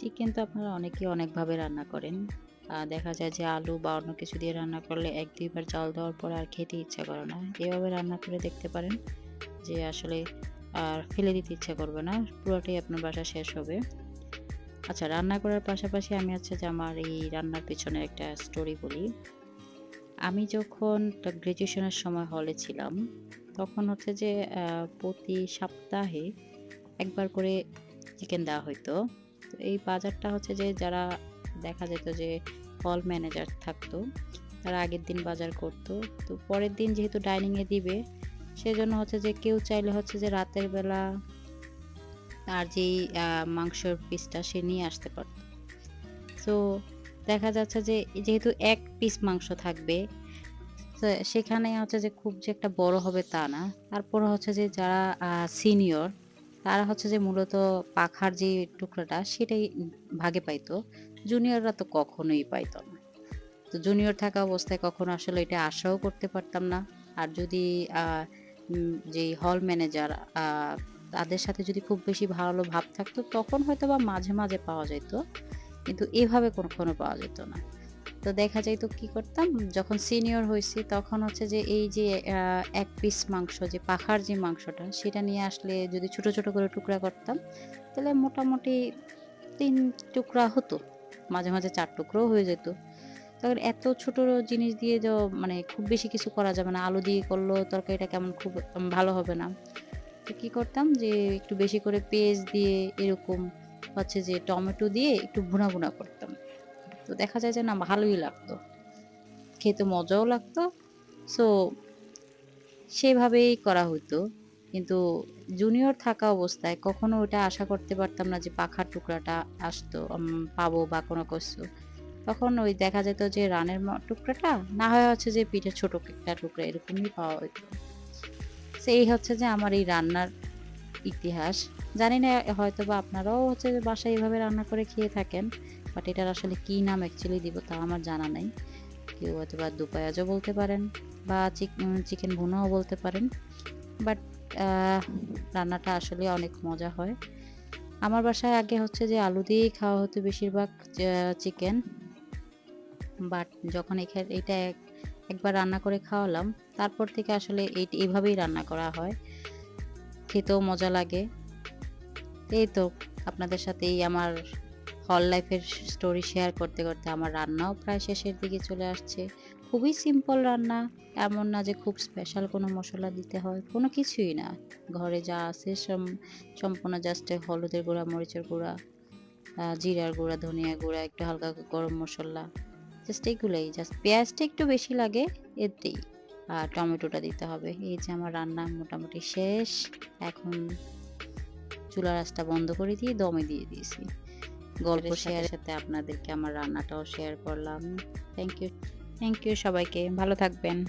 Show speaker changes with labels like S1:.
S1: Chicken তো আপনারা অনেকেই অনেকভাবে রান্না করেন দেখা যায় যে আলু বা অন্য কিছু দিয়ে রান্না করলে ১-২ বার চাল দেওয়ার পর আর খেতে ইচ্ছা করে না। এভাবে রান্না করে দেখতে পারেন যে আসলে আর ফেলে দিতে ইচ্ছা করবে না। পুরোটাই আপনার বাসা শেষ হবে। আচ্ছা রান্না করার পাশাপাশি আমি হচ্ছে যে আমার এই রান্নার পিছনে একটা স্টোরি বলি। আমি যখন গ্র্যাজুয়েশনের সময় হলে ছিলাম, তখন হচ্ছে যে প্রতি সপ্তাহে একবার করে চিকেন দেওয়া হইতো। এই বাজারটা হচ্ছে যে যারা দেখা যেত যে হল ম্যানেজার থাকতো, তারা আগের দিন বাজার করত। তো পরের দিন যেহেতু ডাইনিং এ দিবে, সেজন্য হচ্ছে যে কেউ চাইলে হচ্ছে যে রাতের বেলা তার যেই মাংসর পিসটা সে নিয়ে আসতে পারত। তো দেখা যাচ্ছে যে যেহেতু এক পিস মাংস থাকবে, সেখানে হচ্ছে যে খুব যে একটা বড় হবে তা না। তারপর হচ্ছে যে যারা সিনিয়র তারা হচ্ছে যে মূলত পাখার যে টুকরাটা সেটাই ভাগে পাইতো। জুনিয়ররা তো কখনোই পাইত না। তো জুনিয়র থাকা অবস্থায় কখনো আসলে এটা আশাও করতে পারতাম না। আর যদি যেই হল ম্যানেজার তাদের সাথে যদি খুব বেশি ভালো ভাব থাকতো তখন হয়তো বা মাঝে, মাঝে পাওয়া যেত কিন্তু এভাবে কখনো পাওয়া যেত না। তো দেখা যায় তো কি করতাম যখন সিনিয়র হয়েছি তখন হচ্ছে যে এই যে এক পিস মাংস যে পাখার যে মাংসটা সেটা নিয়ে আসলে যদি ছোট, ছোট করে টুকরা করতাম, তাহলে মোটামুটি তিন টুকরা হতো। মাঝে, মাঝে চার টুকরোও হয়ে যেত। তখন এত ছোট জিনিস দিয়ে তো মানে খুব বেশি কিছু করা যাবে না। আলু দিয়ে করলেও তরকারিটা কেমন খুব ভালো হবে না। তো কী করতাম যে একটু বেশি করে পেঁয়াজ দিয়ে এরকম হচ্ছে যে টমেটো দিয়ে একটু ভুনা, ভুনা করতাম। তো দেখা যায় যে না, ভালোই লাগতো। খেতে মজাও লাগতো। সো সেভাবেই করা হতো কিন্তু জুনিয়র থাকা অবস্থায় কখনো ওটা আশা করতে পারতাম না যে পাখার টুকরাটা আসতো পাবো বা কোনো কিছু। তখন ওই দেখা যেত যে রানের টুকরাটা না হয় হচ্ছে যে পিঠের ছোট একটা টুকরা এরকমই পাওয়া হইত। সো এই হচ্ছে যে আমার এই রান্নার ইতিহাস। জানি না হয়তো বা আপনারাও হচ্ছে বাসায় এভাবে রান্না করে খেয়ে থাকেন। বাট এটার আসলে কি নাম অ্যাকচুয়ালি দিব তা আমার জানা নেই কেউ হয়তোবা দুপায়াজও বলতে পারেন বা চিক চিকেন ভুনাও বলতে পারেন। বাট রান্নাটা আসলে অনেক মজা হয়। আমার বাসায় আগে হচ্ছে যে আলু দিয়েই খাওয়া হতো বেশিরভাগ চিকেন। বাট যখন এখানে এটা এক একবার রান্না করে খাওয়ালাম, তারপর থেকে আসলে এই এভাবেই রান্না করা হয়। খেতেও মজা লাগে। এই তো আপনাদের সাথে এই আমার হল লাইফের স্টোরি শেয়ার করতে, করতে আমার রান্নাও প্রায় শেষের দিকে চলে আসছে। খুবই সিম্পল রান্না। এমন না যে খুব স্পেশাল কোনো মশলা দিতে হয়। কোনো কিছুই না। ঘরে যা আছে সম সম্পূর্ণ জাস্ট হলুদের গুঁড়া, মরিচের গুঁড়া, জিরার গুঁড়া, ধনিয়া গুঁড়া, একটু হালকা গরম মশলা জাস্ট এগুলাই। জাস্ট পেঁয়াজটা একটু বেশি লাগে এতেই। আর টমেটোটা দিতে হবে। এই যে আমার রান্না মোটামুটি শেষ। এখন চুলার আঁচটা বন্ধ করে দিয়ে দমে দিয়ে দিয়েছি। গল্প শেয়ারের সাথে আপনাদেরকে আমার রান্নাটাও শেয়ার করলাম। থ্যাংক ইউ, থ্যাংক ইউ সবাইকে। ভালো থাকবেন।